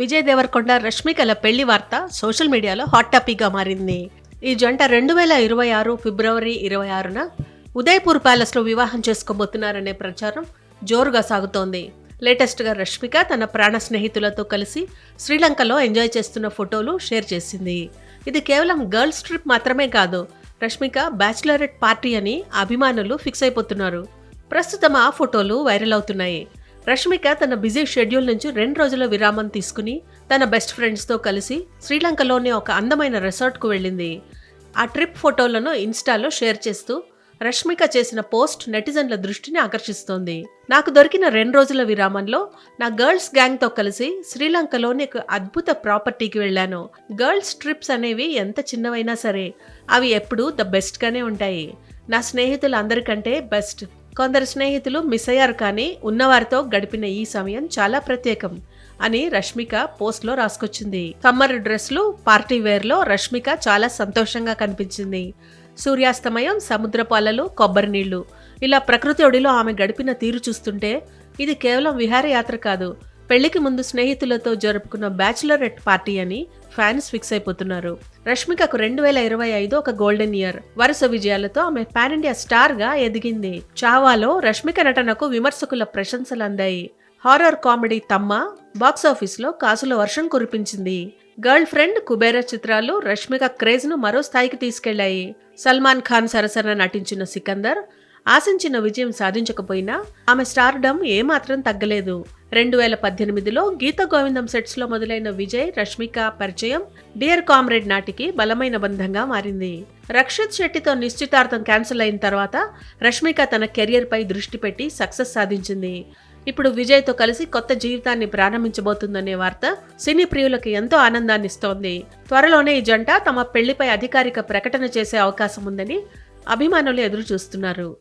విజయ్ దేవరకొండ రష్మికల పెళ్ళి వార్త సోషల్ మీడియాలో హాట్ టాపిక్గా మారింది. ఈ జంట రెండు వేల ఇరవై ఆరు ఫిబ్రవరి ఇరవై ఆరున ఉదయపూర్ ప్యాలెస్లో వివాహం చేసుకోబోతున్నారనే ప్రచారం జోరుగా సాగుతోంది. లేటెస్ట్గా రష్మిక తన ప్రాణ స్నేహితులతో కలిసి శ్రీలంకలో ఎంజాయ్ చేస్తున్న ఫోటోలు షేర్ చేసింది. ఇది కేవలం గర్ల్స్ ట్రిప్ మాత్రమే కాదు రష్మిక బ్యాచిలరెట్ పార్టీ అని అభిమానులు ఫిక్స్ అయిపోతున్నారు. ప్రస్తుతం ఆ ఫోటోలు వైరల్ అవుతున్నాయి. రష్మిక తన బిజీ షెడ్యూల్ నుంచి రెండు రోజుల విరామం తీసుకుని తన బెస్ట్ ఫ్రెండ్స్తో కలిసి శ్రీలంకలోని ఒక అందమైన రిసార్ట్కు వెళ్ళింది. ఆ ట్రిప్ ఫోటోలను ఇన్స్టాలో షేర్ చేస్తూ రష్మిక చేసిన పోస్ట్ నెటిజన్ల దృష్టిని ఆకర్షిస్తోంది. నాకు దొరికిన రెండు రోజుల విరామంలో నా గర్ల్స్ గ్యాంగ్తో కలిసి శ్రీలంకలోని ఒక అద్భుత ప్రాపర్టీకి వెళ్ళాను. గర్ల్స్ ట్రిప్స్ అనేవి ఎంత చిన్నవైనా సరే అవి ఎప్పుడూ ద బెస్ట్గానే ఉంటాయి. నా స్నేహితులందరికంటే బెస్ట్. కొందరు స్నేహితులు మిస్ అయ్యారు కానీ ఉన్నవారితో గడిపిన ఈ సమయం చాలా ప్రత్యేకం అని రష్మిక పోస్ట్లో రాసుకొచ్చింది. సమ్మర్ డ్రెస్లు పార్టీ వేర్లో రష్మిక చాలా సంతోషంగా కనిపించింది. సూర్యాస్తమయం సముద్రపు అలలు కొబ్బరి నీళ్ళు. ఇలా ప్రకృతి ఒడిలో ఆమె గడిపిన తీరు చూస్తుంటే ఇది కేవలం విహారయాత్ర కాదు పెళ్ళికి ముందు స్నేహితులతో జరుపుకున్న బ్యాచులరెట్ పార్టీ అని ఫ్యాన్స్ ఫిక్స్ అయిపోతున్నారు. రష్మికకు రెండు వేల ఇరవై ఐదు ఒక గోల్డెన్ ఇయర్. వరుస విజయాలతో ఆమె పాన్ ఇండియా స్టార్గా ఎదిగింది. చావాలో రష్మిక నటనకు విమర్శకుల ప్రశంసలు అందాయి. హారర్ కామెడీ తమ్మ బాక్సాఫీస్లో కాసుల వర్షం కురిపించింది. గర్ల్ ఫ్రెండ్ కుబేర చిత్రాలు రష్మిక క్రేజ్ను మరో స్థాయికి తీసుకెళ్ళాయి. సల్మాన్ ఖాన్ సరసన నటించిన సికందర్ ఆశించిన విజయం సాధించకపోయినా ఆమె స్టార్డమ్ ఏమాత్రం తగ్గలేదు. రెండు వేల పద్దెనిమిదిలో గీత గోవిందం సెట్స్లో మొదలైన విజయ్ రష్మిక పరిచయం. డియర్ కామ్రేడ్ నాటికి బలమైన బంధంగా మారింది. రక్షిత్ శెట్టితో నిశ్చితార్థం క్యాన్సిల్ అయిన తర్వాత రష్మిక తన కెరియర్పై దృష్టి పెట్టి సక్సెస్ సాధించింది. ఇప్పుడు విజయ్తో కలిసి కొత్త జీవితాన్ని ప్రారంభించబోతుందనే వార్త సినీ ప్రియులకు ఎంతో ఆనందాన్ని ఇస్తోంది. త్వరలోనే ఈ జంట తమ పెళ్ళిపై అధికారిక ప్రకటన చేసే అవకాశం ఉందని అభిమానులు ఎదురు చూస్తున్నారు